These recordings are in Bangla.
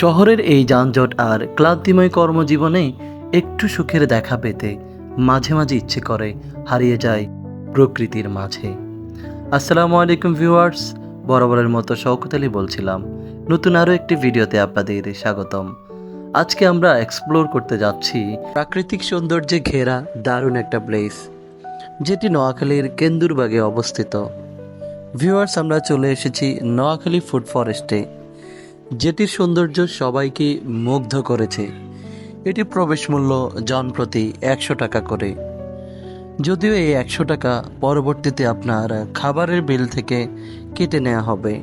শহরের এই যানজট আর ক্লান্তিময় কর্মজীবনে একটু সুখের দেখা পেতে মাঝে মাঝে ইচ্ছে করে হারিয়ে যায় প্রকৃতির মাঝে। আসসালামু আলাইকুম ভিউয়ার্স, বরাবরের মতো শওকত আলী বলছিলাম। নতুন আরও একটি ভিডিওতে আপনাদের স্বাগতম। আজকে আমরা এক্সপ্লোর করতে যাচ্ছি প্রাকৃতিক সৌন্দর্যে ঘেরা দারুণ একটা প্লেস যেটি নোয়াখালীর কেন্দুরবাগে অবস্থিত। ভিউয়ার্স, আমরা চলে এসেছি নোয়াখালী ফুড ফরেস্টে। যেটির সৌন্দর্য সবাইকে মুগ্ধ করেছে। এটি প্রবেশ মূল্য জনপ্রতি একশো টাকা করে। যদিও এই একশো টাকা পরবর্তীতে আপনার খাবারের বিল থেকে কেটে নেওয়া হবে।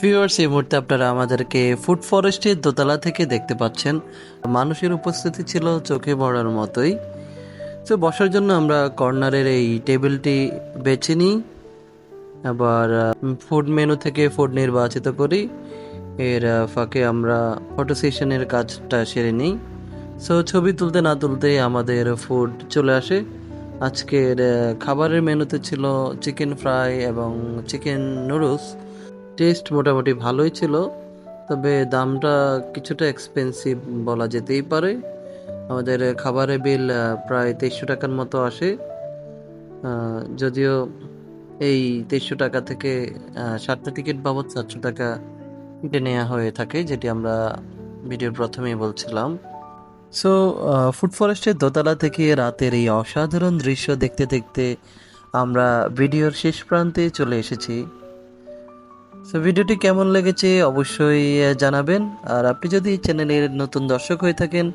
ভিউয়ার্স এই মুহূর্তে আপনারা আমাদেরকে ফুড ফরেস্টের দোতলা থেকে দেখতে পাচ্ছেন। মানুষের উপস্থিতি ছিল চোখে পড়ার মতোই। তো বসার জন্য আমরা কর্নারের এই টেবিলটি বেছে নিই। আবার ফুড মেনু থেকে ফুড নির্বাচিত করি। এর ফাঁকে আমরা ফটো সেশনের কাজটা সেরে নিই। সো ছবি তুলতে না তুলতে আমাদের ফুড চলে আসে। আজকের খাবারের মেনুতে ছিল চিকেন ফ্রাই এবং চিকেন নুডলস টেস্ট মোটামুটি ভালোই ছিল, তবে দামটা কিছুটা এক্সপেন্সিভ বলা যেতেই পারে। আমাদের খাবারের বিল প্রায় তেইশশো টাকার মতো আসে। যদিও এই তেইশশো টাকা থেকে সাতটা টিকিট বাবদ চারশো টাকা কেটে নেওয়া হয়ে থাকে, যেটি আমরা ভিডিওর প্রথমেই বলছিলাম। সো ফুড ফরেস্টের দোতলা থেকে রাতের এই অসাধারণ দৃশ্য দেখতে দেখতে আমরা ভিডিওর শেষ প্রান্তে চলে এসেছি। সো ভিডিওটি কেমন লেগেছে অবশ্যই জানাবেন। আর আপনি যদি চ্যানেলের নতুন দর্শক হয়ে থাকেন,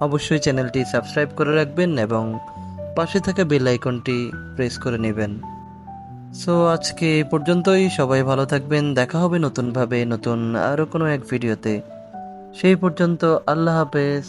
অবশ্যই চ্যানেলটি সাবস্ক্রাইব করে রাখবেন এবং পাশে থাকা বেল আইকনটি প্রেস করে নেবেন। সো আজকে এই পর্যন্তই। সবাই ভালো থাকবেন। দেখা হবে নতুনভাবে, নতুন আরও কোনো এক ভিডিওতে। সেই পর্যন্ত আল্লাহ হাফেজ।